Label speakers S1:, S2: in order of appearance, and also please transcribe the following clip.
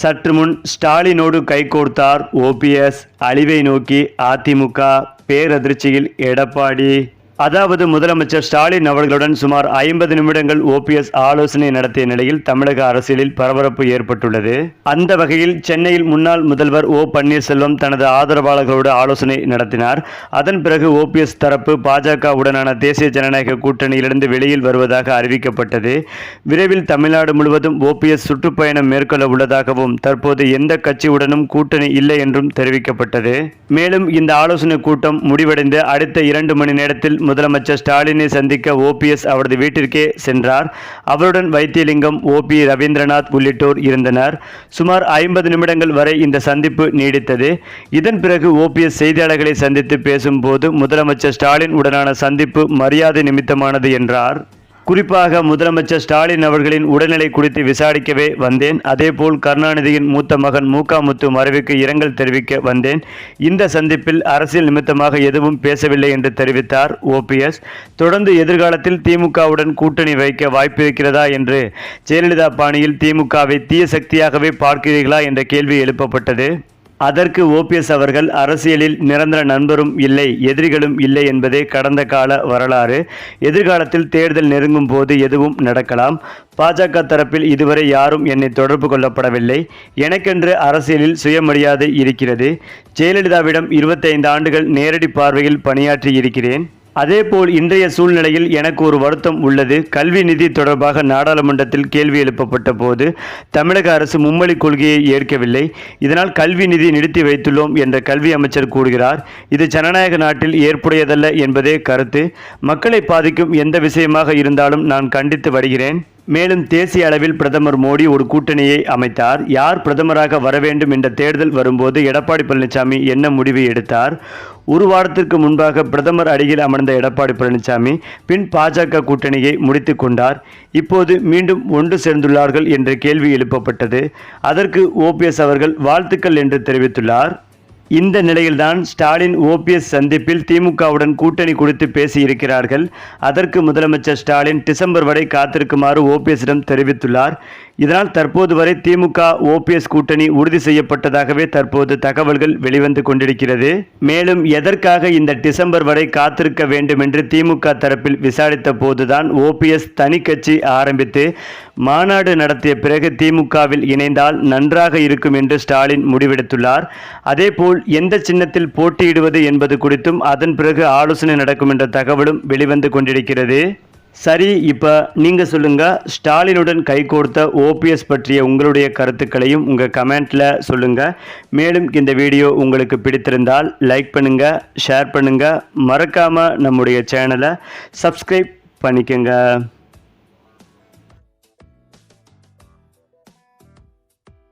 S1: சற்று முன் ஸ்டாலினோடு கைகோர்த்தார் ஓபிஎஸ் அழிவை நோக்கி அதிமுக பேரதிர்ச்சியில் எடப்பாடி. அதாவது முதலமைச்சர் ஸ்டாலின் அவர்களுடன் சுமார் ஐம்பது நிமிடங்கள் ஓபிஎஸ் ஆலோசனை நடத்திய நிலையில் தமிழக அரசியலில் பரபரப்பு ஏற்பட்டுள்ளது. அந்த வகையில் சென்னையில் முன்னாள் முதல்வர் ஓ பன்னீர்செல்வம் தனது ஆதரவாளர்களோடு ஆலோசனை நடத்தினார். அதன் பிறகு ஓபிஎஸ் தரப்பு பாஜகவுடனான தேசிய ஜனநாயக கூட்டணியிலிருந்து வெளியில் வருவதாக அறிவிக்கப்பட்டது. விரைவில் தமிழ்நாடு முழுவதும் ஓபிஎஸ் சுற்றுப்பயணம் மேற்கொள்ள உள்ளதாகவும் தற்போது எந்த கட்சியுடனும் கூட்டணி இல்லை என்றும் தெரிவிக்கப்பட்டது. மேலும் இந்த ஆலோசனை கூட்டம் முடிவடைந்து அடுத்த இரண்டு மணி நேரத்தில் முதலமைச்சர் ஸ்டாலினை சந்திக்க ஓபிஎஸ் அவரது வீட்டிற்கே சென்றார். அவருடன் வைத்தியலிங்கம் ஓபி ரவீந்திரநாத் உள்ளிட்டோர் இருந்தனர். சுமார் ஐம்பது நிமிடங்கள் வரை இந்த சந்திப்பு நீடித்தது. இதன் பிறகு ஓபிஎஸ் செய்தியாளர்களை சந்தித்து பேசும்போது முதலமைச்சர் ஸ்டாலின் உடனான சந்திப்பு மரியாதை நிமித்தமானது என்றார். குறிப்பாக முதலமைச்சர் ஸ்டாலின் அவர்களின் உடல்நிலை குறித்து விசாரிக்கவே வந்தேன். அதேபோல் கருணாநிதியின் மூத்த மகன் மூகா முத்து மறைவுக்கு இரங்கல் தெரிவிக்க வந்தேன். இந்த சந்திப்பில் அரசியல் நிமித்தமாக எதுவும் பேசவில்லை என்று தெரிவித்தார் ஓபிஎஸ் தொடர்ந்து எதிர்காலத்தில் திமுகவுடன் கூட்டணி வைக்க வாய்ப்பு இருக்கிறதா என்று ஜெயலலிதா பாணியில் திமுகவை தீய சக்தியாகவே பார்க்கிறீர்களா என்ற கேள்வி எழுப்பப்பட்டது. அதற்கு ஓபிஎஸ் அவர்கள் அரசியலில் நிரந்தர நண்பரும் இல்லை எதிரிகளும் இல்லை என்பதே கடந்த கால வரலாறு. எதிர்காலத்தில் தேர்தல் நெருங்கும் போது எதுவும் நடக்கலாம். பாஜக தரப்பில் இதுவரை யாரும் என்னை தொடர்பு கொள்ளப்படவில்லை. எனக்கென்று அரசியலில் சுயமரியாதை இருக்கிறது. ஜெயலலிதாவிடம் இருபத்தைந்து ஆண்டுகள் நேரடி பார்வையில் பணியாற்றி இருக்கிறேன் அதேபோல் இன்றைய சூழ்நிலையில் எனக்கு ஒரு வருத்தம் உள்ளது. கல்வி நிதி தொடர்பாக நாடாளுமன்றத்தில் கேள்வி எழுப்பப்பட்ட போது தமிழக அரசு மும்மொழி கொள்கையை ஏற்கவில்லை. இதனால் கல்வி நிதி நிறுத்தி வைத்துள்ளோம் என்ற கல்வி அமைச்சர் கூறுகிறார். இது ஜனநாயக நாட்டில் ஏற்புடையதல்ல என்பதே கருத்து. மக்களை பாதிக்கும் எந்த விஷயமாக இருந்தாலும் நான் கண்டித்து வருகிறேன். மேலும் தேசிய அளவில் பிரதமர் மோடி ஒரு கூட்டணியை அமைத்தார். யார் பிரதமராக வர வேண்டும் என்ற தேர்தல் வரும்போது எடப்பாடி பழனிசாமி என்ன முடிவு எடுத்தார்? ஒரு வாரத்திற்கு முன்பாக பிரதமர் அருகில் அமர்ந்த எடப்பாடி பழனிசாமி பின் பாஜக கூட்டணியை முடித்து கொண்டார். இப்போது மீண்டும் ஒன்று சேர்ந்துள்ளார்கள் என்ற கேள்வி எழுப்பப்பட்டது. அதற்கு ஓபிஎஸ் அவர்கள் வாழ்த்துக்கள் என்று தெரிவித்துள்ளார். இந்த நிலையில்தான் ஸ்டாலின் ஓபிஎஸ் சந்திப்பில் திமுகவுடன் கூட்டணி குறித்து பேசியிருக்கிறார்கள். அதற்கு முதலமைச்சர் ஸ்டாலின் டிசம்பர் வரை காத்திருக்குமாறு ஓபிஎஸ்ஸிடம் தெரிவித்துள்ளார். இதனால் தற்போது வரை திமுக ஓபிஎஸ் கூட்டணி உறுதி செய்யப்பட்டதாகவே தற்போது தகவல்கள் வெளிவந்து கொண்டிருக்கிறது. மேலும் எதற்காக இந்த டிசம்பர் வரை காத்திருக்க வேண்டும் என்று திமுக தரப்பில் விசாரித்த போதுதான் ஓபிஎஸ் தனி கட்சி ஆரம்பித்து மாநாடு நடத்திய பிறகு திமுகவில் இணைந்தால் நன்றாக இருக்கும் என்று ஸ்டாலின் முடிவெடுத்துள்ளார். அதேபோல் எந்த சின்னத்தில் போட்டியிடுவது என்பது குறித்தும் அதன் பிறகு ஆலோசனை நடக்கும் என்ற தகவலும் வெளிவந்து கொண்டிருக்கிறது. சரி இப்போ நீங்கள் சொல்லுங்கள் ஸ்டாலினுடன் கைகோர்த்த ஓபிஎஸ் பற்றிய உங்களுடைய கருத்துக்களையும் உங்கள் கமெண்ட்டில் சொல்லுங்கள் மேலும் இந்த வீடியோ உங்களுக்கு பிடித்திருந்தால் லைக் பண்ணுங்கள் ஷேர் பண்ணுங்கள் மறக்காமல் நம்முடைய சேனலை சப்ஸ்கிரைப் பண்ணிக்கோங்க.